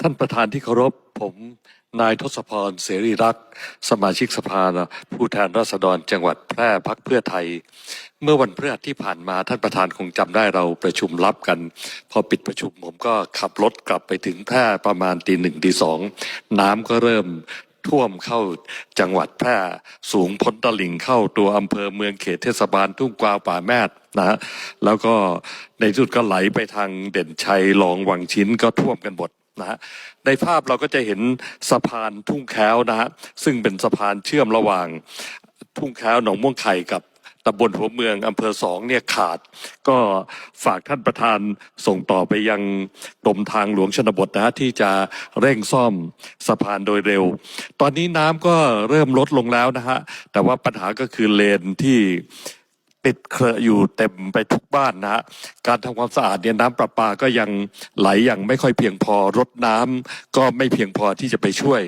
ท่านประธานที่เคารพผมนายทศพรเสรีรักษ์สมาชิกสภาผู้แทนราษฎรจังหวัดแพร่พักเพื่อไทย เมื่อวันพฤหัสที่ผ่านมาท่านประธานคงจำได้เราประชุมลับกัน พอปิดประชุมผมก็ขับรถกลับไปถึงแพร่ประมาณตีหนึ่งตีสองน้ำก็เริ่มท่วมเข้าจังหวัดแพร่สูงพ้นตลิ่งเข้าตัวอำเภอเมืองเขตเทศบาลทุ่งกวาวป่าแมดนะฮะแล้วก็ในที่สุดก็ไหลไปทางเด่นชัยหลองวังชิ้นก็ท่วมกันหมด นะฮะในภาพเราก็จะเห็นสะพานทุ่งแค้วนะฮะซึ่งเป็นสะพานเชื่อมระหว่างทุ่งแค้วหนองม่วงไข่กับตำบลหัวเมืองอำเภอสองเนี่ยขาด ก็ฝากท่านประธานส่งต่อไปยังกรมทางหลวงชนบทนะฮะที่จะเร่งซ่อมสะพานโดยเร็ว ตอนนี้น้ำก็เริ่มลดลงแล้วนะฮะแต่ว่าปัญหาก็คือเลนที่ ติดเครอะอยู่เต็มไปทุกบ้านนะฮะการทำความสะอาดเนี่ยน้ำประปาก็ยังไหลอย่างไม่ค่อยเพียงพอรถน้ำก็ไม่เพียงพอที่จะไปช่วย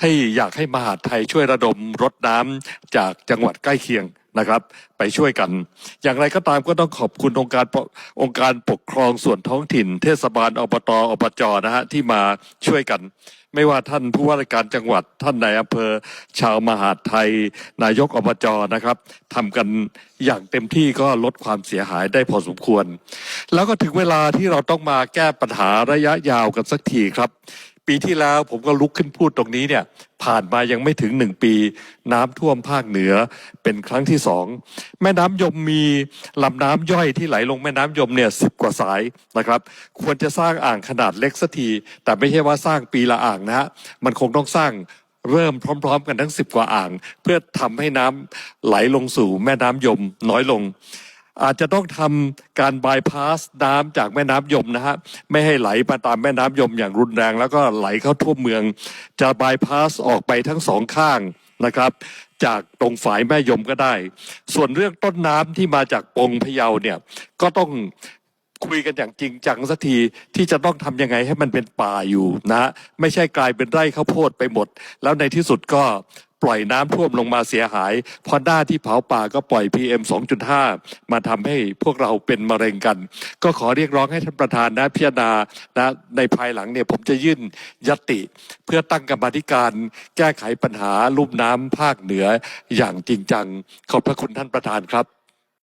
ให้อยากให้มหาดไทยช่วยระดมรถน้ำจากจังหวัดใกล้เคียงนะครับ ไปช่วยกัน อย่างไรก็ตามก็ต้องขอบคุณองค์การองค์การปกครองส่วนท้องถิ่น เทศบาลอบตอบจนะฮะที่มาช่วยกัน ไม่ว่าท่านผู้ว่าราชการจังหวัดท่านนายอำเภอ ชาวมหาดไทย นายกอบจนะครับทำกันอย่างเต็มที่ก็ลดความเสียหายได้พอสมควร แล้วก็ถึงเวลาที่เราต้องมาแก้ปัญหาระยะยาวกันสักทีครับ ปีที่แล้วผมก็ลุกขึ้นพูดตรงนี้เนี่ยผ่านมายังไม่ถึงหนึ่งปี น้ำท่วมภาคเหนือเป็นครั้งที่สองแม่น้ำยมมีลำน้ำย่อยที่ไหลลงแม่น้ำยมเนี่ยสิบกว่าสายนะครับ ควรจะสร้างอ่างขนาดเล็กสักที แต่ไม่ใช่ว่าสร้างปีละอ่างนะฮะมันคงต้องสร้างเริ่มพร้อม ๆ กันทั้งสิบกว่าอ่าง เพื่อทำให้น้ำไหลลงสู่แม่น้ำยมน้อยลง อาจจะต้องทำการบายพาสน้ำจากแม่น้ำยมนะฮะไม่ให้ไหลมาตามแม่น้ำยมอย่างรุนแรง แล้วก็ไหลเข้าทั่วเมือง จะบายพาสออกไปทั้งสองข้างนะครับ จากตรงฝายแม่ยมก็ได้ ส่วนเรื่องต้นน้ำที่มาจากปงพะเยาเนี่ยก็ต้องคุยกันอย่างจริงจังสักทีที่จะต้องทำยังไงให้มันเป็นป่าอยู่นะฮะไม่ใช่กลายเป็นไร่ข้าวโพดไปหมด แล้วในที่สุดก็ ปล่อยน้ำท่วมลงมาเสียหายพอหน้าที่เผาป่าก็ปล่อย PM 2.5 มาทำให้พวกเราเป็นมะเร็งกัน ก็ขอเรียกร้องให้ท่านประธานนะพิจารณานะในภายหลังเนี่ยผมจะยื่นยติ เพื่อตั้งกรรมธิการแก้ไขปัญหาลุ่มน้ำภาคเหนืออย่างจริงจัง ขอบพระคุณท่านประธานครับ